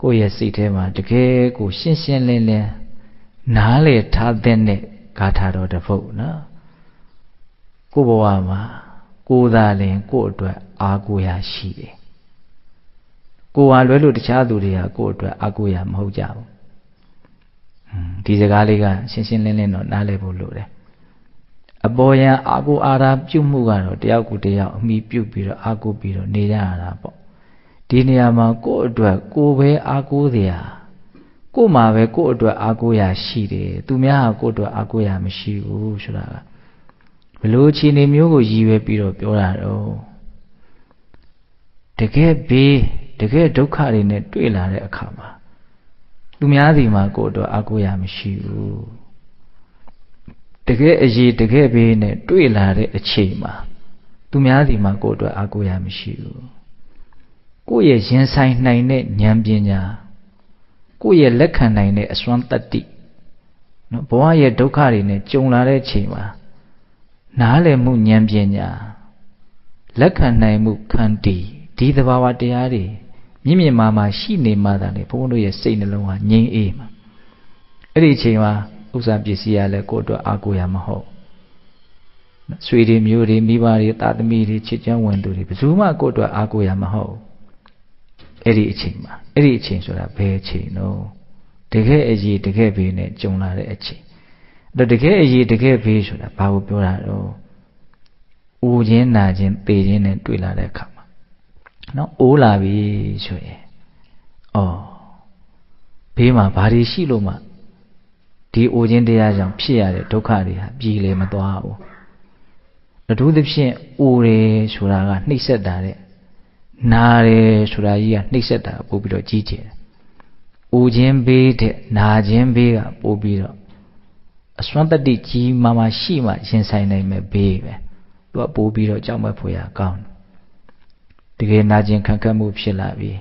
ကိုယ့်ရဲ့စိတ်ထဲမှာတကယ်ကိုရှင်းရှင်းလင်းလင်းနားလေထားတဲ့နဲ့ဂါထာတော်တစ်ပုဒ်နော်ကိုယ့်ဘဝမှာကိုယ်သာလင်ကိုယ့်အတွက်အားကိုးရရှိတယ်ကိုယ်ဟာလွဲလို့တခြားသူတွေကကိုယ့်အတွက်အားကိုးရမဟုတ်ကြဘူးဒီစကားလေးကရှင်းရှင်းလင်းလင်းတော့နားလည်ဖို့လိုတယ်အပေါ်ယံအာကိုအာရာပြုမှုကတော့တယောက်ကူတယောက်အမိပြုတ်ပြီးတော့အာကိုပြီးတော့နေကြရတာပေါ့ ဒီနေရာမှာကိုယ့်အတွက်ကိုယ်ပဲအားကိုးစရာကိုယ်မှာပဲကိုယ့်အတွက်အားကိုးရာရှိတယ်သူများကကိုယ့်အတွက်အားကိုးရာမရှိဘူးဆိုတာကဘလို့ခြေနေမျိုးကိုရည်ရွယ်ပြီးတော့ပြောတာတော့တကယ်ဘေးတကယ်ဒုက္ခတွေနဲ့တွေ့လာတဲ့အခါမှာသူများစီမှာကိုယ့်အတွက်အားကိုးရာမရှိဘူးတကယ်အရေးတကယ်ဘေးနဲ့တွေ့လာတဲ့အချိန်မှာသူများစီမှာကိုယ့်အတွက်အားကိုးရာမရှိဘူး ကိုယ့်ရဲ့ရင်ဆိုင်နိုင်တဲ့ဉာဏ်ပညာကိုယ့်ရဲ့လက်ခံနိုင်တဲ့အစွမ်းတတ္တိနော်ဘဝရဲ့ဒုက္ခတွေနဲ့ကြုံလာတဲ့အချိန်မှာနားလည်မှုဉာဏ်ပညာလက်ခံနိုင်မှုခန္တီဒီသဘာဝတရားတွေမြင့်မြင့်မာမာရှိနေမှသာလေဘုန်းဘုန်းတို့ရဲ့စိတ်နှလုံးဟာငြိမ်းအေးမှာအဲ့ဒီအချိန်မှာဥစ္စာပစ္စည်းရလဲကိုယ့်အတွက်အားကိုးရမဟုတ်ဆွေတွေမျိုးတွေမိဘတွေတာသမီတွေချစ်ချမ်းဝင်သူတွေဘယ်သူမှကိုယ့်အတွက်အားကိုးရမဟုတ် အဲ့ဒီအချိန်မှာအဲ့ဒီအချိန်ဆိုတာဘယ်အချိန်တော့တကယ်အရေးတကယ်ဘေးနဲ့ကြုံလာတဲ့အချိန်အဲ့တကယ်အရေးတကယ်ဘေးဆိုတာဘာကိုပြောတာတော့ဦးချင်းနာချင်းပေချင်းနဲ့တွေ့လာတဲ့အခါမှာနော်အိုးလာပြီဆိုရင်အော်ဘေးမှာဘာတွေရှိလို့မှဒီအိုခြင်းတရားကြောင့်ဖြစ်ရတဲ့ဒုက္ခတွေဟာပြည်လေမသွားဘူးအထူးသဖြင့်အိုတယ်ဆိုတာကနှိမ့်ဆက်တာတဲ့ နာတယ်ဆိုတာကြီးကနှိမ့်ဆက်တာပို့ပြီးတော့ကြီးကျယ်တယ်အိုခြင်းဘေးတဲ့နာခြင်းဘေးကပို့ပြီးတော့အစွမ်းတတိကြီးမာမာရှိမှရင်ဆိုင်နိုင်မဲ့ဘေးပဲသူကပို့ပြီးတော့ကြောက်မက်ဖွယ်ရကောင်းတယ်တကယ်နာခြင်းခံခတ်မှုဖြစ်လာပြီ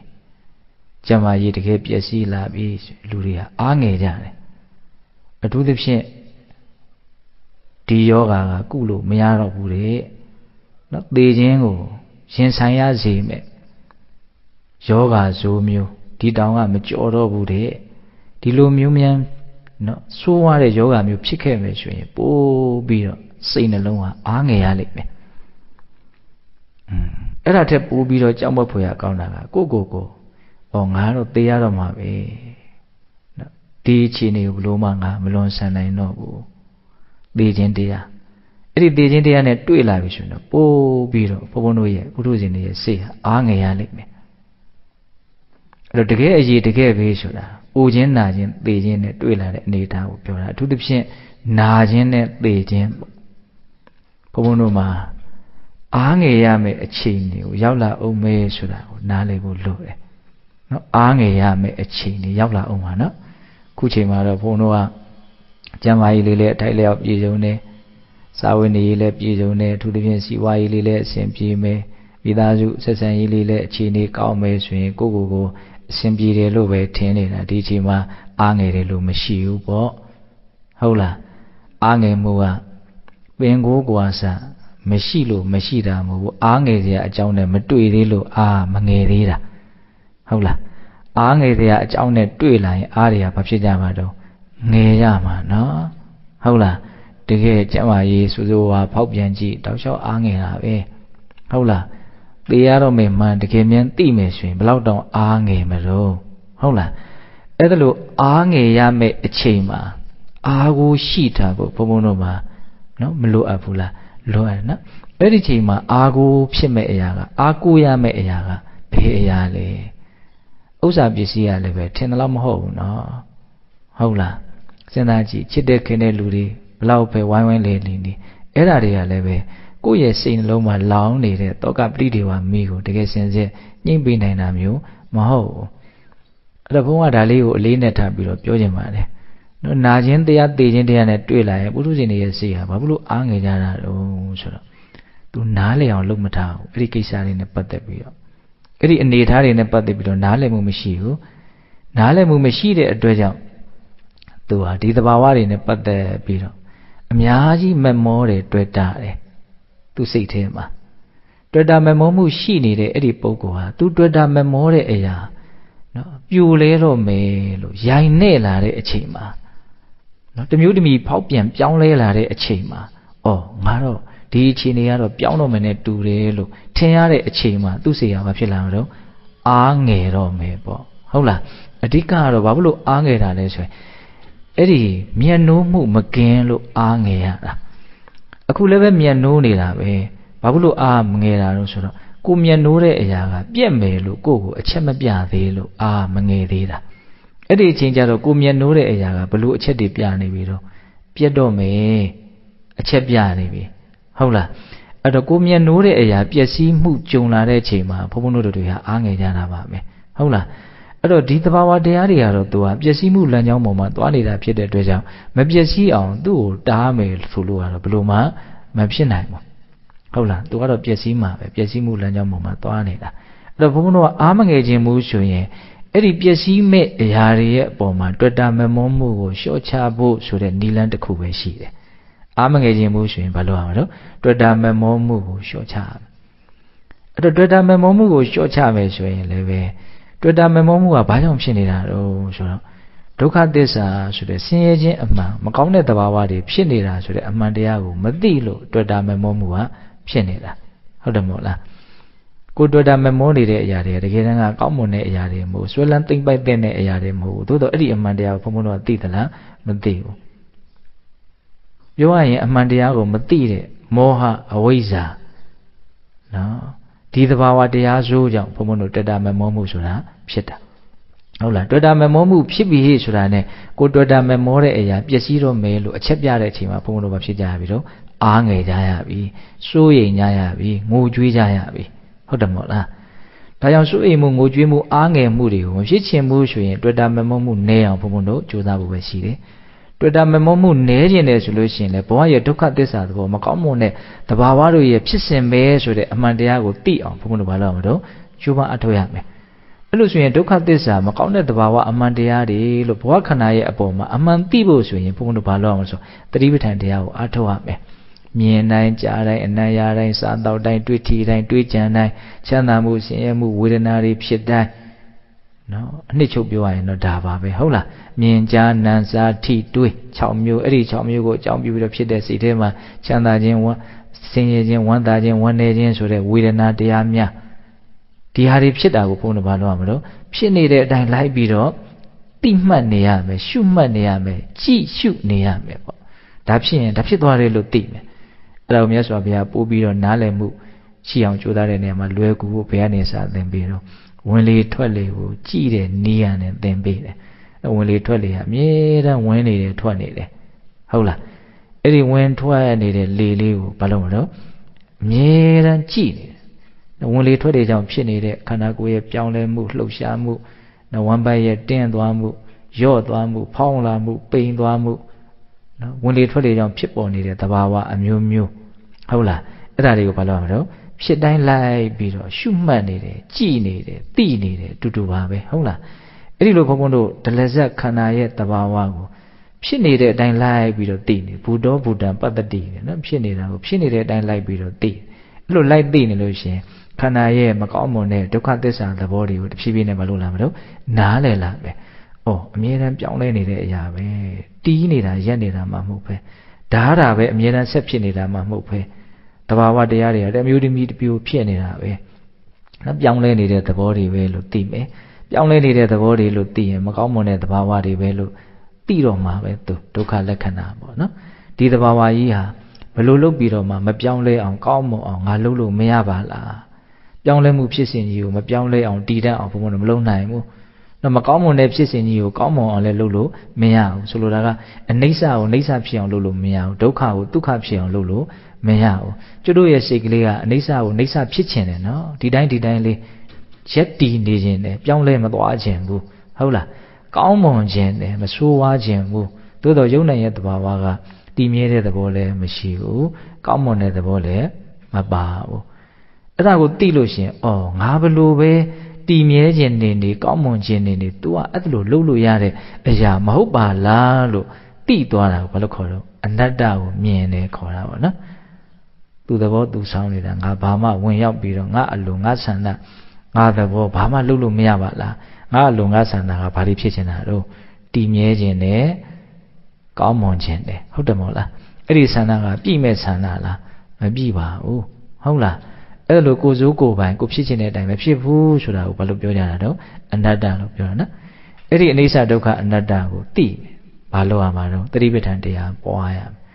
ကျမကြီးတကယ်ပျက်စီးလာပြီလူတွေကအားငယ်ကြတယ်အထူးသဖြင့်ဒီယောဂါကကုလို့မရတော့ဘူးတဲ့နော်သေခြင်းကို ရင်ဆိုင်ရစေမဲ့ယောဂါဇိုးမျိုးဒီတောင်ကမကြော်တော့ဘူးတဲ့ဒီလိုမျိုးမြန်နော်ဆိုးွားတဲ့ယောဂါမျိုးဖြစ်ခဲ့မယ်ဆိုရင်ပိုးပြီးတော့စိတ်နှလုံးဟာအားငယ်ရလိမ့်မယ်อืมအဲ့ဒါထက်ပိုးပြီးတော့ကြောက်မွက်ဖွယ်ရကောင်းတာကကိုကိုကိုဩငါတော့သေရတော့မှာပဲဒီအခြေအနေကိုဘလို့မှငါမလွန်ဆန်နိုင်တော့ဘူးသေခြင်းတရား အဲ့ဒီသေခြင်းတရားနဲ့တွေ့လာပြီဆိုရင်တော့ပိုးပြီးတော့ဘုန်းဘုန်းတို့ရဲ့ဘုရုရှင်တွေရဲ့စိတ်ဟာအားငယ်ရလိမ့်မယ်အဲ့တော့တကယ်အရေးတကယ်ပဲဆိုတာအိုခြင်းနာခြင်းသေခြင်းနဲ့တွေ့လာတဲ့အနေအထားကိုပြောတာအထူးသဖြင့်နာခြင်းနဲ့သေခြင်းပေါ့ဘုန်းဘုန်းတို့မှာအားငယ်ရမယ့်အချိန်တွေကိုရောက်လာအောင်မဲဆိုတာကိုနားလည်ဖို့လိုတယ်နော်အားငယ်ရမယ့်အချိန်တွေရောက်လာအောင်ပါနော်ခုချိန်မှာတော့ဘုန်းတော်ကကျမ်းမာရေးလေးလည်းအထိုက်လျောက်ပြည်စုံတယ် စာဝတ်နေရေးလည်းပြည်စုံတယ်အထူးသဖြင့်စီဝါရေးလေးလည်းအဆင်ပြေမယ်မိသားစုဆက်ဆံရေးလေးလည်းအခြေအနေကောင်းမယ်ဆိုရင်ကိုကိုကိုအဆင်ပြေတယ်လို့ပဲထင်နေတာဒီချိန်မှာအားငယ်တယ်လို့မရှိဘူးပေါ့ဟုတ်လားအားငယ်မှုကပင်ကိုးကွာစာမရှိလို့မရှိတာမဟုတ်ဘူးအားငယ်စရာအကြောင်းနဲ့မတွေ့သေးလို့အာမငယ်သေးတာဟုတ်လားအားငယ်စရာအကြောင်းနဲ့တွေ့လာရင်အားတွေကဘာဖြစ်ကြမှာတော့ငယ်ရမှာနော်ဟုတ်လား တကယ်ကျမကြီးစူးစူးဝါဖောက်ပြန်ကြည့်တောက်လျှောက်အားငယ်တာပဲဟုတ်လားသိရတော့မယ်မှန်တကယ်မြန်သိမယ်ဆိုရင်ဘလောက်တောင်အားငယ်မလို့ဟုတ်လားအဲ့ဒါလို့အားငယ်ရမယ့်အချိန်မှာအားကိုရှိတာကိုဘုံဘုံတို့မှာနော်မလိုအပ်ဘူးလားလိုအပ်နော်အဲ့ဒီချိန်မှာအားကိုဖြစ်မဲ့အရာကအားကိုရမဲ့အရာကဘယ်အရာလဲဥစ္စာပစ္စည်းရလည်းပဲထင်တယ်လို့မဟုတ်ဘူးနော်ဟုတ်လားစဉ်းစားကြည့်ချစ်တဲ့ခင်တဲ့လူတွေ ဘလောက်ပဲဝိုင်းဝိုင်းလေနေနေအဲ့ဓာတွေကလည်းပဲကိုယ့်ရဲ့စိတ်နှလုံးမှာလောင်နေတဲ့တောကပဋိဒေဝမိကိုတကယ်စင်စစ်ညှိမ့်ပေးနိုင်တာမျိုးမဟုတ်ဘူးအဲ့တော့ဘုန်းကဒါလေးကိုအလေးနဲ့ထားပြီးတော့ပြောချင်ပါတယ်နော်နာခြင်းတရားသိခြင်းတရားနဲ့တွေ့လာရင်ပုထုဇဉ်တွေရဲ့စိတ်ဟာဘာလို့အားငယ်ကြတာတုံးဆိုတော့သူနားလည်အောင်လုပ်မထားဘူးအဲ့ဒီကိစ္စတွေနဲ့ပတ်သက်ပြီးတော့အဲ့ဒီအနေအထားတွေနဲ့ပတ်သက်ပြီးတော့နားလည်မှုမရှိဘူးနားလည်မှုမရှိတဲ့အတွက်ကြောင့်သူဟာဒီသဘာဝတွေနဲ့ပတ်သက်ပြီးတော့ အများကြီးမမောတယ်တွေ့တာတယ်သူစိတ်ထဲမှာတွေ့တာမမောမှုရှိနေတဲ့အဲ့ဒီပုံကောဟာသူတွေ့တာမမောတဲ့အရာနော်ပြိုလဲတော့မယ်လို့ရိုင်နဲ့လာတဲ့အချိန်မှာနော်တမျိုးတမီဖောက်ပြန်ပြောင်းလဲလာတဲ့အချိန်မှာအော်ငါတော့ဒီအချိန်တွေကတော့ပြောင်းတော့မယ်နဲ့တူတယ်လို့ထင်ရတဲ့အချိန်မှာသူ့စေရာဘာဖြစ်လာမှာတော့အားငယ်တော့မယ်ပေါ့ဟုတ်လားအဓိကကတော့ဘာဖြစ်လို့အားငယ်တာလဲဆိုရင် အဲ့ဒီမျက်နှိုးမှုမကင်းလို့အားငယ်ရတာအခုလည်းပဲမျက်နှိုးနေတာပဲဘာဖြစ်လို့အားမငယ်တာလို့ဆိုတော့ကိုမျက်နှိုးတဲ့အရာကပြက်မယ်လို့ကိုယ့်ကိုအချက်မပြသေးလို့အားမငယ်သေးတာအဲ့ဒီအချိန်ကျတော့ကိုမျက်နှိုးတဲ့အရာကဘလို့အချက်တွေပြနေပြီတော့ပြက်တော့မယ်အချက်ပြနေပြီဟုတ်လားအဲ့တော့ကိုမျက်နှိုးတဲ့အရာပျက်စီးမှုကြုံလာတဲ့အချိန်မှာဘုန်းဘုန်းတို့တွေဟာအားငယ်ကြတာပါပဲဟုတ်လား အဲ့တော့ဒီသဘာဝတရားတွေကတော့သူကပျက်စီးမှုလမ်းကြောင်းပေါ်မှာသွားနေတာဖြစ်တဲ့အတွက်ကြောင့်မပျက်စီးအောင်သူ့ကိုတားမယ်ဆိုလို့ကတော့ဘယ်လိုမှမဖြစ်နိုင်ဘူးဟုတ်လားသူကတော့ပျက်စီးမှာပဲပျက်စီးမှုလမ်းကြောင်းပေါ်မှာသွားနေတာအဲ့တော့ဘုန်းဘုန်းတို့ကအားမငယ်ခြင်းမှုဆိုရင်အဲ့ဒီပျက်စီးမဲ့အရာတွေရဲ့အပေါ်မှာတွေ့တာမမောမှုကိုလျှော့ချဖို့ဆိုတဲ့နီလန်းတစ်ခုပဲရှိတယ်အားမငယ်ခြင်းမှုဆိုရင်ဘာလို့ရမလဲတွေ့တာမမောမှုကိုလျှော့ချရမယ်အဲ့တော့တွေ့တာမမောမှုကိုလျှော့ချမယ်ဆိုရင်လည်း ပဲတွေ့တာမမောမှုကဘာကြောင့်ဖြစ်နေတာတော့ဆိုတော့ဒုက္ခသစ္စာဆိုတဲ့ဆင်းရဲခြင်းအမှန်မကောင်းတဲ့သဘာဝတွေဖြစ်နေတာဆိုတဲ့အမှန်တရားကိုမသိလို့တွေ့တာမမောမှုကဖြစ်နေတာဟုတ်တယ်မို့လားကိုတွေ့တာမမောနေတဲ့အရာတွေတကယ်တမ်းကကောင်းမွန်တဲ့အရာတွေမဟုတ်ဆွဲလန်းသိမ့်ပိုက်တဲ့အရာတွေမဟုတ်ဘူးသို့တော့အဲ့ဒီအမှန်တရားကိုဘုံဘုံတော့သိသလားမသိဘူးပြောရရင်အမှန်တရားကိုမသိတဲ့မောဟအဝိဇ္ဇာနော် ဒီသဘာဝတရားစိုးကြောင့်ဘုံဘုံတို့တွေ့တာမမောမှုဆိုတာဖြစ်တာဟုတ်လားတွေ့တာမမောမှုဖြစ်ပြီဆိုတာ ਨੇ ကိုတွေ့တာမမောတဲ့အရာပျက်စီးတော့မယ်လို့အချက်ပြတဲ့အချိန်မှာဘုံဘုံတို့မဖြစ်ကြရပြီတော့အားငယ်ကြရပြီစိုးရိမ်ကြရပြီငိုကြွေးကြရပြီဟုတ်တယ်မို့လားဒါကြောင့်စိုးရိမ်မှုငိုကြွေးမှုအားငယ်မှုတွေကိုမဖြစ်ချင်ဘူးဆိုရင်တွေ့တာမမောမှုနည်းအောင်ဘုံဘုံတို့ကြိုးစားဖို့ပဲရှိတယ် တွေ့တာမမောမှုနည်းကျင်တယ်ဆိုလို့ရှိရင်လေဘဝရဲ့ဒုက္ခသစ္စာသဘောမကောင်းမွန်တဲ့တဘာဝတို့ရဲ့ဖြစ်စဉ်ပဲဆိုတဲ့အမှန်တရားကိုသိအောင်ဘုံဘုံတို့ဘာလုပ်မလို့ကျိုးပအထောက်ရမယ်အဲ့လိုဆိုရင်ဒုက္ခသစ္စာမကောင်းတဲ့တဘာဝအမှန်တရားတွေလို့ဘဝခန္ဓာရဲ့အပေါ်မှာအမှန်သိဖို့ဆိုရင်ဘုံဘုံတို့ဘာလုပ်အောင်ဆိုတတိပဋ္ဌာန်တရားကိုအထောက်ရမယ်မြင်တိုင်းကြားတိုင်းအနံ့ရတိုင်းစားတော့တိုင်းတွေ့ထီတိုင်းတွေ့ကြံတိုင်းချမ်းသာမှုဆင်းရဲမှုဝေဒနာတွေဖြစ်တိုင်း နော်အနှစ်ချုပ်ပြောရရင်တော့ဒါပါပဲဟုတ်လားမြင်ကြားနံစားထိတွေး6မျိုးအဲ့ဒီ6မျိုးကိုအကြောင်းပြုပြီးတော့ဖြစ်တဲ့စိတ်ထဲမှာချမ်းသာခြင်းဝမ်းဆင်းရဲခြင်းဝမ်းသာခြင်းဝမ်းနည်းခြင်းဆိုတဲ့ဝေဒနာတရားများဒီဟာတွေဖြစ်တာကိုဘုန်းတော်ဘာလို့ရမလို့ဖြစ်နေတဲ့အတိုင်းလိုက်ပြီးတော့တိမှတ်နေရမယ်ရှုမှတ်နေရမယ်ကြည့်ရှုနေရမယ်ပေါ့ဒါဖြစ်ရင်ဒါဖြစ်သွားတယ်လို့သိမယ်အဲ့ဒါကိုမြတ်စွာဘုရားပို့ပြီးတော့နားလည်မှုရှိအောင်ကြိုးစားတဲ့နေရာမှာလွယ်ကူဖို့ဘုရားနေစာသင်ပေးတော့ ဝင်လေထွက်လေကိုကြည့်တဲ့နေရာနဲ့သင်ပေးတယ်ဝင်လေထွက်လေကအမြဲတမ်းဝင်နေတယ်ထွက်နေတယ်ဟုတ်လားအဲ့ဒီဝင်ထွက်နေတဲ့လေလေးကိုဘာလို့မလို့အမြဲတမ်းကြည့်နေတယ်ဝင်လေထွက်လေကြောင့်ဖြစ်နေတဲ့ခန္ဓာကိုယ်ရဲ့ပြောင်းလဲမှုလှုပ်ရှားမှုနဝမ်းပိုက်ရဲ့တင်းသွားမှုယော့သွားမှု ဖောင်းလာမှုပိန်သွားမှုနော်ဝင်လေထွက်လေကြောင့်ဖြစ်ပေါ်နေတဲ့သဘာဝအမျိုးမျိုးဟုတ်လားအဲ့ဒါတွေကိုဘာလို့ရမလို့ ဖြစ်တိုင်းလိုက်ပြီးတော့ရှုမှတ်နေတယ်ကြည်နေတယ်သိနေတယ်တူတူပါပဲဟုတ်လားအဲ့ဒီလိုဘုန်းဘုန်းတို့ဒလဇက်ခန္ဓာရဲ့တဘာဝကိုဖြစ်နေတဲ့အတိုင်းလိုက်ပြီးတော့သိနေဘူတော်ဘူတံပတ္တတိနော်ဖြစ်နေတာကိုဖြစ်နေတဲ့အတိုင်းလိုက်ပြီးတော့သိအဲ့လိုလိုက်သိနေလို့ရှင်ခန္ဓာရဲ့မကောင်းမွန်တဲ့ဒုက္ခသစ္စာသဘောတွေကိုတဖြည်းဖြည်းနဲ့မလို့လာမလို့နားလည်လာပဲ။အော်အမြဲတမ်းပြောင်းလဲနေတဲ့အရာပဲ။တီးနေတာရက်နေတာမှမဟုတ်ပဲ။ဓာတာပဲအမြဲတမ်းဆက်ဖြစ်နေတာမှမဟုတ်ပဲ။ တဘာဝတရားတွေကတမျိုးတမျိုးတပြိုဖြစ်နေတာပဲ။နော်ပြောင်းလဲနေတဲ့သဘောတွေပဲလို့သိမယ်။ပြောင်းလဲနေတဲ့သဘောတွေလို့သိရင်မကောင်းမွန်တဲ့သဘာဝတွေပဲလို့သိတော့မှာပဲသူဒုက္ခလက္ခဏာပေါ့နော်။ဒီသဘာဝကြီးဟာဘလို့လုပ်ပြီးတော့မှမပြောင်းလဲအောင်ကောင်းမွန်အောင်ငါလုပ်လို့မရပါလား။ပြောင်းလဲမှုဖြစ်စဉ်ကြီးကိုမပြောင်းလဲအောင်တည်တတ်အောင်ဘုံဘုံမလုပ်နိုင်ဘူး။တော့မကောင်းမွန်တဲ့ဖြစ်စဉ်ကြီးကိုကောင်းမွန်အောင်လည်းလုပ်လို့မရဘူးဆိုလိုတာကအနိစ္စကိုနိစ္စဖြစ်အောင်လုပ်လို့မရဘူးဒုက္ခကိုဒုက္ခဖြစ်အောင်လုပ်လို့ မရဘူးကျွတ်တို့ရဲ့စိတ်ကလေးကအနိစ္စကိုနိစ္စဖြစ်ခြင်းတယ်နော်ဒီတိုင်းဒီတိုင်းလေးရက်တည်နေခြင်းတယ်ပြောင်းလဲမသွားခြင်းဘူးဟုတ်လားကောင်းမွန်ခြင်းတယ်မဆိုးဝါးခြင်းဘူးသို့တော့ယုံနိုင်ရဲ့တဘာဝကတည်မြဲတဲ့သဘောလည်းမရှိဘူးကောင်းမွန်တဲ့သဘောလည်းမပါဘူးအဲ့ဒါကိုသိလို့ရှင်အော်ငါဘလို့ပဲတည်မြဲခြင်းနေနေကောင်းမွန်ခြင်းနေနေ तू ကအဲ့ဒါလို့လှုပ်လို့ရတဲ့အရာမဟုတ်ပါလားလို့သိသွားတာကိုဘာလို့ခေါ်တော့အနတ္တကိုမြင်တယ်ခေါ်တာပေါ့နော် သူသဘောသူဆောင်နေတာငါဘာမှဝင်ရောက်ပြီးတော့ငါအလိုငါဆန္ဒငငါသဘောဘာမှလုပ်လို့မရပါလားငါအလိုငါဆန္ဒကဘာတွေဖြစ်ချင်တာတော့တည်မြဲခြင်းနဲ့ကောင်းမွန်ခြင်းနဲ့ဟုတ်တယ်မဟုတ်လားအဲ့ဒီဆန္ဒကပြည့်မဲ့ဆန္ဒလားမပြည့်ပါဘူးဟုတ်လားအဲ့လိုကိုစိုးကိုပိုင်ကိုဖြစ်ချင်တဲ့အတိုင်းပဲဖြစ်ဘူးဆိုတာကိုဘာလို့ပြောကြတာတော့အနတ္တလို့ပြောတာနော်အဲ့ဒီအနိစ္စဒုက္ခအနတ္တကိုသိဘာလို့ရမှာတော့တတိပဋ္ဌာန်တရားပွားရမယ်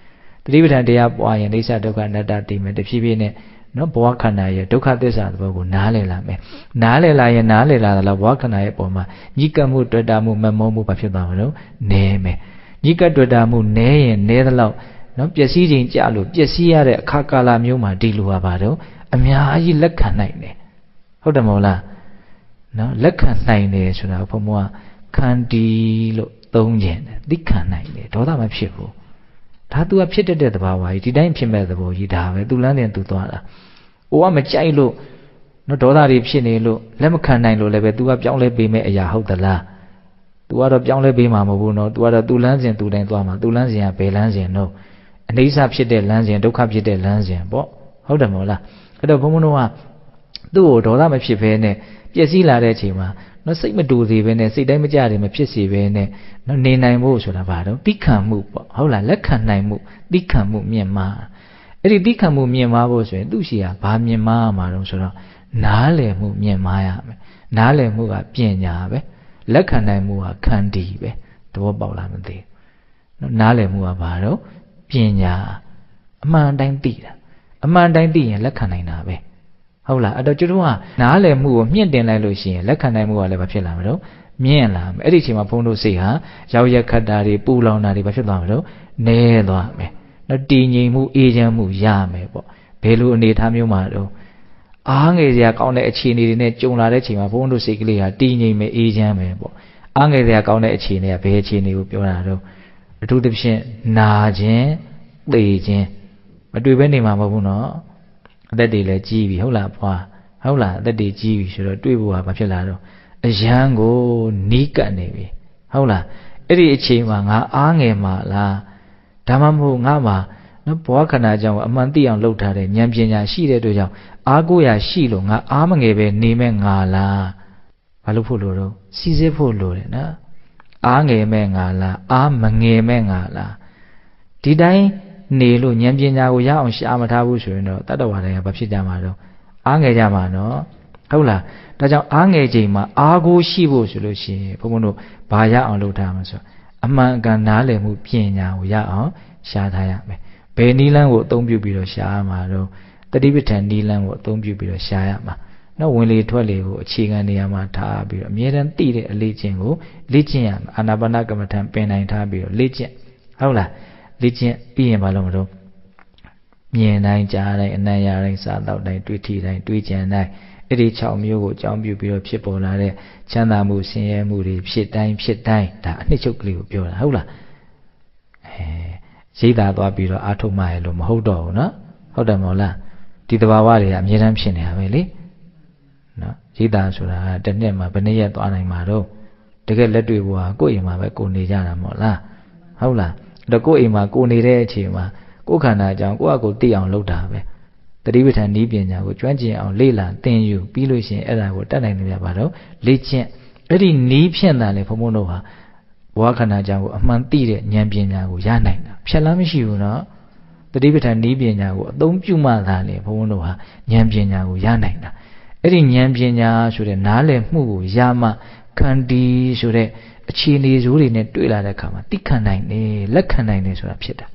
တတိပဋ္ဌာန်တရားပွားရင်အိဋ္ဌဒုက္ခအနတ္တသိမယ်တဖြည်းဖြည်းနဲ့နော်ဘဝခန္ဓာရဲ့ဒုက္ခသစ္စာသဘောကိုနားလည်လာမယ်နားလည်လာရင်နားလည်လာတယ်လို့ဘဝခန္ဓာရဲ့ပုံမှာညှိကပ်မှုတွေ့တာမှုမမောမှုဘာဖြစ်သွားမလို့နဲမယ်ညှိကပ်တွေ့တာမှုနဲရင်နဲသလောက်နော်ပျက်စီးခြင်းကြလို့ပျက်စီးရတဲ့အခါကာလမျိုးမှာဒီလိုပါပါတော့အများကြီးလက်ခံနိုင်တယ်ဟုတ်တယ်မဟုတ်လားနော်လက်ခံနိုင်တယ်ဆိုတာဘုံဘုံကခန္တီလို့သုံးခြင်းတယ်သိခံနိုင်တယ်ဒေါသမဖြစ်ဘူး ဒါ तू ကဖြစ်တတ်တဲ့သဘာဝကြီးဒီတိုင်းဖြစ်မဲ့သဘောကြီးဒါပဲ तू လမ်းတင် तू သွားတာ။အိုကမကြိုက်လို့နော်ဒေါသတွေဖြစ်နေလို့လက်မခံနိုင်လို့လည်းပဲ तू ကပြောင်းလဲပေးမဲ့အရာဟုတ်သလား။ तू ကတော့ပြောင်းလဲပေးမှာမဟုတ်ဘူးနော်။ तू ကတော့ तू လမ်းစဉ် तू တိုင်းသွားမှာ။ तू လမ်းစဉ်ကဘယ်လမ်းစဉ်တော့အနိစ္စဖြစ်တဲ့လမ်းစဉ်ဒုက္ခဖြစ်တဲ့လမ်းစဉ်ပေါ့။ဟုတ်တယ်မဟုတ်လား။အဲ့တော့ဘုန်းဘုန်းတို့ကသူ့ကိုဒေါသမဖြစ်ဘဲနဲ့ပျက်စီးလာတဲ့အချိန်မှာ နော်စိတ်မတူသေးပဲနဲ့စိတ်တိုင်းမကြတယ်မဖြစ်စေပဲနဲ့နော်နေနိုင်ဖို့ဆိုတာဘာတော့တိခံမှုပေါ့ဟုတ်လားလက်ခံနိုင်မှုတိခံမှုမြင့်မားအဲ့ဒီတိခံမှုမြင့်မားဖို့ဆိုရင်သူ့ရှိရာဘာမြင့်မားမှာတော့ဆိုတော့နားလည်မှုမြင့်မားရမယ်နားလည်မှုကပညာပဲလက်ခံနိုင်မှုကခန္တီပဲသဘောပေါက်လားမသိဘူးနားလည်မှုကဘာတော့ပညာအမှန်တိုင်းသိတာအမှန်တိုင်းသိရင်လက်ခံနိုင်တာပဲ ဟုတ်လားအဲ့တော့ကျွတ်တို့ကနားလည်မှုကိုမြင့်တင်လိုက်လို့ရှိရင်လက်ခံနိုင်မှုကလည်းဘာဖြစ်လာမလို့မြင့်လာမယ်အဲ့ဒီအချိန်မှာဘုန်းတို့စိတ်ဟာရောက်ရက်ခတ်တာတွေပူလောင်တာတွေဘာဖြစ်သွားမလို့နဲသွားမယ်နော်တည်ငြိမ်မှုအေးချမ်းမှုရမယ်ပေါ့ဘယ်လိုအနေအထားမျိုးမှာတော့အားငယ်စရာကောင်းတဲ့အခြေအနေတွေနဲ့ကြုံလာတဲ့ချိန်မှာဘုန်းတို့စိတ်ကလေးဟာတည်ငြိမ်မယ်အေးချမ်းမယ်ပေါ့အားငယ်စရာကောင်းတဲ့အခြေအနေကဘယ်အခြေအနေကိုပြောတာတော့အထူးသဖြင့်နာခြင်းသေခြင်းမတွေ့ဘဲနေမှာမဟုတ်ဘူးနော် အသက်တွေလည်းကြီးပြီဟုတ်လားဖွာဟုတ်လားအသက်တွေကြီးပြီဆိုတော့တွေ့ဖို့ဟာမဖြစ်လာတော့အယံကိုနီးကပ်နေပြီဟုတ်လားအဲ့ဒီအချိန်မှာငါအားငယ်မှာလားဒါမှမဟုတ်ငါမှာနော်ဘဝခန္ဓာကြောင့်အမှန်သိအောင်လုပ်ထားတဲ့ဉာဏ်ပညာရှိတဲ့အတွက်ကြောင့်အားကိုးရာရှိလို့ငါအားမငယ်ပဲနေမဲ့ငါလားဘာလို့ဖို့လို့တော့စီစစ်ဖို့လို့တယ်နော်အားငယ်မဲ့ငါလားအားမငယ်မဲ့ငါလားဒီတိုင်း နေလို့ဉာဏ်ပညာကိုရအောင်ရှာမထားဘူးဆိုရင်တော့တတ္တဝါတွေကဘာဖြစ်ကြမှာတော့အားငယ်ကြမှာနော်ဟုတ်လားဒါကြောင့်အားငယ်ချိန်မှာအားကိုရှိဖို့ဆိုလို့ရှိရင်ဘုန်းဘုန်းတို့ဘာရအောင်လုပ်ထားမှာဆိုအမှန်ကန်နားလည်မှုပညာကိုရအောင်ရှားထားရမယ်ဘယ်နီးလန်းကိုအသုံးပြုပြီးတော့ရှားရမှာတော့တတိပဋ္ဌာန်နီးလန်းကိုအသုံးပြုပြီးတော့ရှားရမှာနော်ဝင်လေထွက်လေကိုအခြေခံနေရာမှာထားပြီးတော့အမြဲတမ်းသိတဲ့အလေးချင်းကိုလေ့ကျင့်ရမှာအာနာပါနကမ္မထံပင်နိုင်ထားပြီးတော့လေ့ကျင့်ဟုတ်လား လေ့ကျင့်ပြီးရင်ဘာလို့မလို့မြင်တိုင်းကြားတိုင်းအနံ့ရတိုင်းစားတော့တိုင်းတွေးထိတိုင်းတွေးကြံတိုင်းအဲ့ဒီ6မျိုးကိုအကြောင်းပြုပြီးတော့ဖြစ်ပေါ်လာတဲ့ချမ်းသာမှုဆင်းရဲမှုတွေဖြစ်တိုင်းဖြစ်တိုင်းဒါအနှစ်ချုပ်ကလေးကိုပြောတာဟုတ်လားအဲရိတ်သာသွားပြီးတော့အာထုတ်မှရလို့မဟုတ်တော့ဘူးနော်ဟုတ်တယ်မဟုတ်လားဒီသဘာဝတွေကအမြဲတမ်းဖြစ်နေတာပဲလေနော်ရိတ်သာဆိုတာကတစ်နှစ်မှာဘယ်နှစ်ရက်သွားနိုင်မှာတော့တကယ်လက်တွေ့ဘဝကိုယ့်အိမ်မှာပဲကိုနေကြတာမဟုတ်လားဟုတ်လား တော့ကိုယ့်အိမ်မှာကိုနေတဲ့အချိန်မှာကိုယ်ခန္ဓာအကြောင်းကိုယ့်အကိုသိအောင်လုပ်တာပဲတတိပဋ္ဌာန်ဤပညာကိုကျွမ်းကျင်အောင်လေ့လာသင်ယူပြီးလို့ရှိရင်အဲ့ဒါကိုတတ်နိုင်တယ်ပါတော့လေ့ကျင့်အဲ့ဒီနီးဖြင့်တန်လေဘုံဘုံတို့ဟာဘဝခန္ဓာအကြောင်းကိုအမှန်သိတဲ့ဉာဏ်ပညာကိုရနိုင်တာဖြတ်လမ်းမရှိဘူးနော်တတိပဋ္ဌာန်ဤပညာကိုအသုံးပြုမှသာလေဘုံဘုံတို့ဟာဉာဏ်ပညာကိုရနိုင်တာအဲ့ဒီဉာဏ်ပညာဆိုတဲ့နားလည်မှုကိုရမှခန္တီဆိုတဲ့ အခြေအနေစိုးတွေနဲ့တွေ့လာတဲ့အခါမှာသိခံနိုင်တယ်လက်ခံနိုင်တယ်ဆိုတာဖြစ်တာ